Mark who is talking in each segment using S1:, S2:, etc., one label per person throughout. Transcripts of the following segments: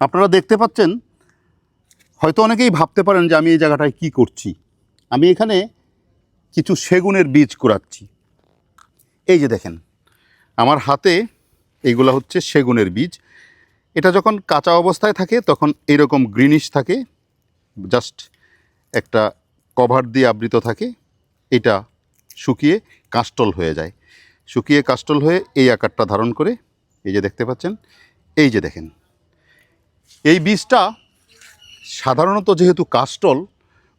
S1: আপনারা দেখতে পাচ্ছেন, হয়তো অনেকেই ভাবতে পারেন যে আমি এই জায়গাটায় কি করছি। আমি এখানে কিছু সেগুনের বীজ কুড়াচ্ছি। এই যে দেখেন, আমার হাতে এইগুলা হচ্ছে সেগুনের বীজ। এটা যখন কাঁচা অবস্থায় থাকে, তখন এরকম গ্রিনিশ থাকে জাস্ট একটা কভার দিয়ে আবৃত থাকে। এটা শুকিয়ে কাস্টল হয়ে যায়। শুকিয়ে কাস্টল হয়ে এই আকারটা ধারণ করে, এই যে দেখতে পাচ্ছেন, এই যে দেখেন এই বীজটা সাধারণত যেহেতু কাস্টল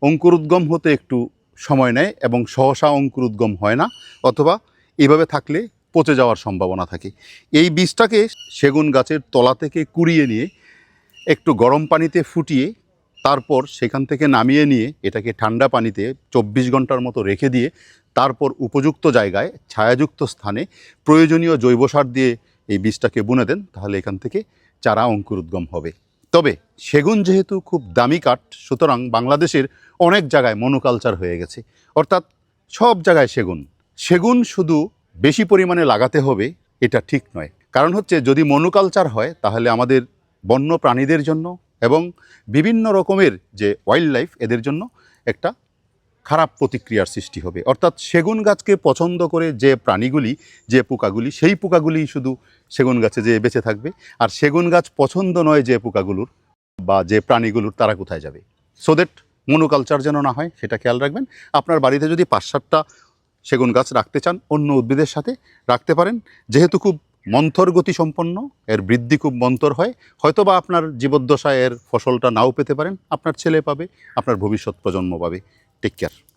S1: অঙ্কুরোদ্গম হতে একটু সময় নেয় এবং সহসা অঙ্কুরোদ্গম হয় না, অথবা এভাবে থাকলে পচে যাওয়ার সম্ভাবনা থাকে। এই বীজটাকে সেগুন গাছের তলা থেকে কুড়িয়ে নিয়ে, একটু গরম পানিতে ফুটিয়ে, তারপর সেখান থেকে নামিয়ে নিয়ে, এটাকে ঠান্ডা পানিতে চব্বিশ ঘণ্টার মতো রেখে দিয়ে, তারপর উপযুক্ত জায়গায়, ছায়াযুক্ত স্থানে প্রয়োজনীয় জৈব সার দিয়ে এই বীজটাকে বুনে দেন, তাহলে এখান থেকে চারা অঙ্কুরোদ্গম হবে। তবে সেগুন যেহেতু খুব দামি কাঠ, সুতরাং বাংলাদেশের অনেক জায়গায় মনোকালচার হয়ে গেছে। অর্থাৎ সব জায়গায় সেগুন। সেগুন শুধু বেশি পরিমাণে লাগাতে হবে, এটা ঠিক নয়। কারণ হচ্ছে, যদি মনোকালচার হয়, তাহলে আমাদের বন্য প্রাণীদের জন্য এবং বিভিন্ন রকমের যে ওয়াইল্ড লাইফ এদের জন্য একটা খারাপ প্রতিক্রিয়ার সৃষ্টি হবে। অর্থাৎ সেগুন গাছকে পছন্দ করে যে প্রাণীগুলি, যে পোকাগুলি, সেই পোকাগুলি শুধু সেগুন গাছে যে বেঁচে থাকবে। আর সেগুন গাছ পছন্দ নয় যে পোকাগুলোর বা যে প্রাণীগুলোর তারা কোথায় যাবে। সো দ্যাট মনোকালচার যেন না হয়, সেটা খেয়াল রাখবেন। আপনার বাড়িতে যদি পাঁচ সাতটা সেগুন গাছ রাখতে চান, অন্য উদ্ভিদের সাথে রাখতে পারেন। যেহেতু খুব মন্থর গতি সম্পন্ন, এর বৃদ্ধি খুব মন্থর হয় হয়তো বা আপনার জীবদ্দশায় এর ফসলটা নাও পেতে পারেন, আপনার ছেলে পাবে, আপনার ভবিষ্যৎ প্রজন্ম পাবে। Take care.